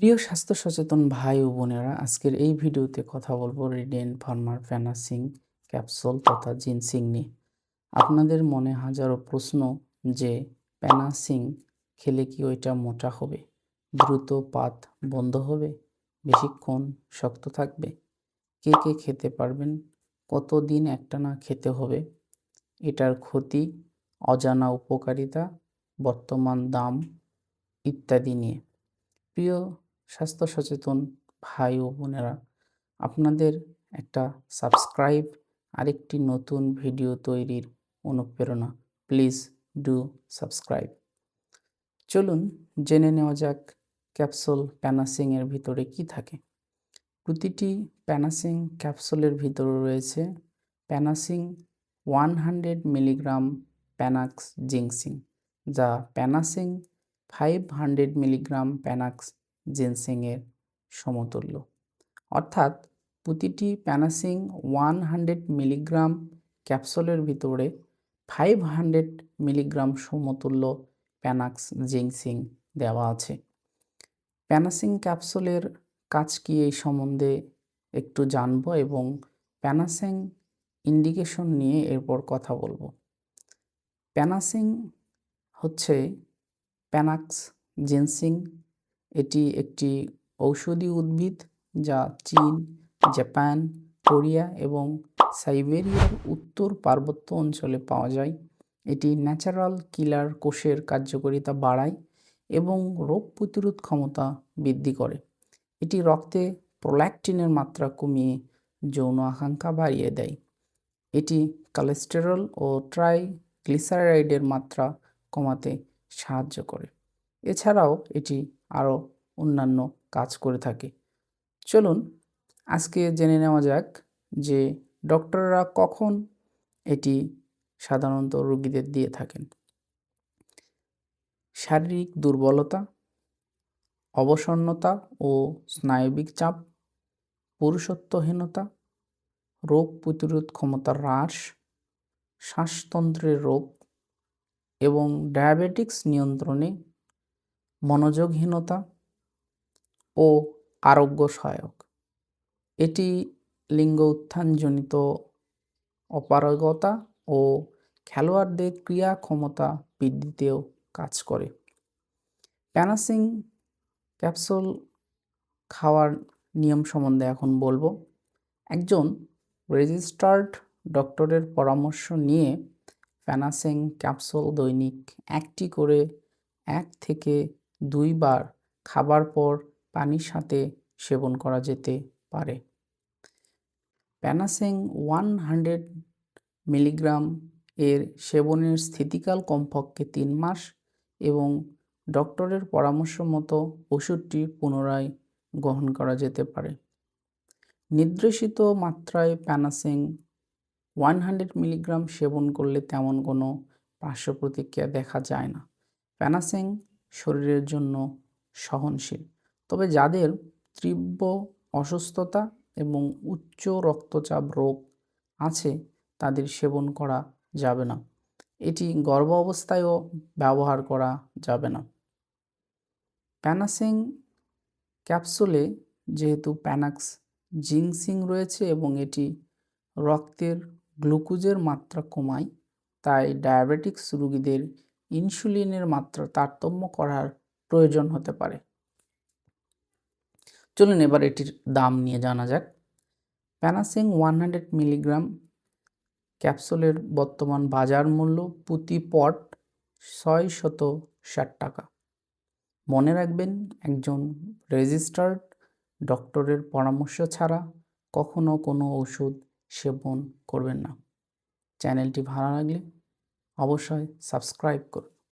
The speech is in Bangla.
প্রিয় স্বাস্থ্য সচেতন ভাই ও বোনেরা, আজকের এই ভিডিওতে কথা বলব রিডেন ফার্মার ফ্যানাসিং ক্যাপসুল তথা জিনসিং নিয়ে। আপনাদের মনে হাজারো প্রশ্ন যে প্যানাসিং খেলে কি ওইটা মোটা হবে, দ্রুত পাত বন্ধ হবে, বেশিক্ষণ শক্ত থাকবে, কে কে খেতে পারবেন, কতদিন একটা না খেতে হবে, এটার ক্ষতি, অজানা উপকারিতা, বর্তমান দাম ইত্যাদি নিয়ে। প্রিয় স্বাস্থ্য সচেতন ভাই ও বোনেরা, আপনাদের একটা সাবস্ক্রাইব আরেকটি নতুন ভিডিও তৈরির অনুপ্রেরণা। প্লিজ ডু সাবস্ক্রাইব চলুন জেনে নেওয়া যাক ক্যাপসুল প্যানাসিংয়ের ভিতরে কি থাকে। প্রতিটি প্যানাসিং ক্যাপসুলের ভিতরে রয়েছে প্যানাসিং one hundred milligram Panax ginseng যা প্যানাসিং ফাইভ হান্ড্রেড মিলিগ্রাম প্যানাক্স জিনসিংয়ের সমতুল্য। অর্থাৎ প্রতিটি প্যানাসিং ওয়ান হান্ড্রেড মিলিগ্রাম ক্যাপসুলের ভিতরে ফাইভ হান্ড্রেড মিলিগ্রাম সমতুল্য প্যানাক্স জিংসিং দেওয়া আছে। প্যানাসিং ক্যাপসুলের কাজ কি এই সম্বন্ধে একটু জানব এবং প্যানাসিং ইন্ডিকেশন নিয়ে এরপর কথা বলব। প্যানাসিং হচ্ছে প্যানাক্স জেনসিং এটি একটি ঔষধি উদ্ভিদ যা চীন, জাপান, কোরিয়া এবং সাইবেরিয়ার উত্তর পার্বত্য অঞ্চলে পাওয়া যায়। এটি ন্যাচারাল কিলার কোষের কার্যকারিতা বাড়ায় এবং রোগ প্রতিরোধ ক্ষমতা বৃদ্ধি করে। এটি রক্তে প্রোল্যাকটিনের মাত্রা কমিয়ে যৌন আকাঙ্ক্ষা বাড়িয়ে দেয়। এটি কোলেস্টেরল ও ট্রাইগ্লিসারাইডের মাত্রা কমাতে সাহায্য করে। এছাড়াও এটি আরও অন্যান্য কাজ করে থাকে। চলুন, আজকে জেনে নেওয়া যাক যে ডক্টররা কখন এটি সাধারণত রোগীদের দিয়ে থাকেন। শারীরিক দুর্বলতা, অবসন্নতা ও স্নায়বিক চাপ, পুরুষত্বহীনতা, রোগ প্রতিরোধ ক্ষমতার হ্রাস, শ্বাসতন্ত্রের রোগ এবং ডায়াবেটিক্স নিয়ন্ত্রণে মনোযোগহীনতা ও আরোগ্য সহায়ক এটি লিঙ্গ উত্থানজনিত অপারগতা ও খেলোয়াড়দের ক্রিয়া ক্ষমতা বৃদ্ধিতেও কাজ করে। প্যানাসিং ক্যাপসুল খাওয়ার নিয়ম সম্বন্ধে এখন বলব। একজন রেজিস্টার্ড ডক্টরের পরামর্শ নিয়ে প্যানাসিং ক্যাপসুল দৈনিক একটি করে এক থেকে দুইবার খাবার পর পানির সাথে সেবন করা যেতে পারে। প্যানাসিং ওয়ান হান্ড্রেড মিলিগ্রাম এর সেবনের স্থিতিকাল কমপক্ষে তিন মাস এবং ডক্টরের পরামর্শ মতো ওষুধটি পুনরায় গ্রহণ করা যেতে পারে। নির্দেশিত মাত্রায় প্যানাসিং ওয়ান হান্ড্রেড মিলিগ্রাম সেবন করলে তেমন কোনো পার্শ্ব প্রতিক্রিয়া দেখা যায় না। প্যানাসিং শরীরের জন্য সহনশীল। তবে যাদের তীব্র অসুস্থতা এবং উচ্চ রক্তচাপ রোগ আছে, তাদের সেবন করা যাবে না। এটি গর্ভ অবস্থায়ও ব্যবহার করা যাবে না। প্যানাসিং ক্যাপসুলে যেহেতু প্যানাক্স জিংসিং রয়েছে এবং এটি রক্তের গ্লুকোজের মাত্রা কমায়, তাই ডায়াবেটিক্স রোগীদের ইনসুলিনের মাত্রা তারতম্য করার প্রয়োজন হতে পারে। চলুন এবার এটির দাম নিয়ে জানা যাক। প্যানাসিং ওয়ান হান্ড্রেড মিলিগ্রাম ক্যাপসুলের বর্তমান বাজার মূল্য প্রতি পট ছয় শত ষাট টাকা। মনে রাখবেন, একজন রেজিস্টার্ড ডক্টরের পরামর্শ ছাড়া কখনো কোনো ওষুধ সেবন করবেন না। চ্যানেলটি ভালো লাগলে অবশ্যই সাবস্ক্রাইব করুন।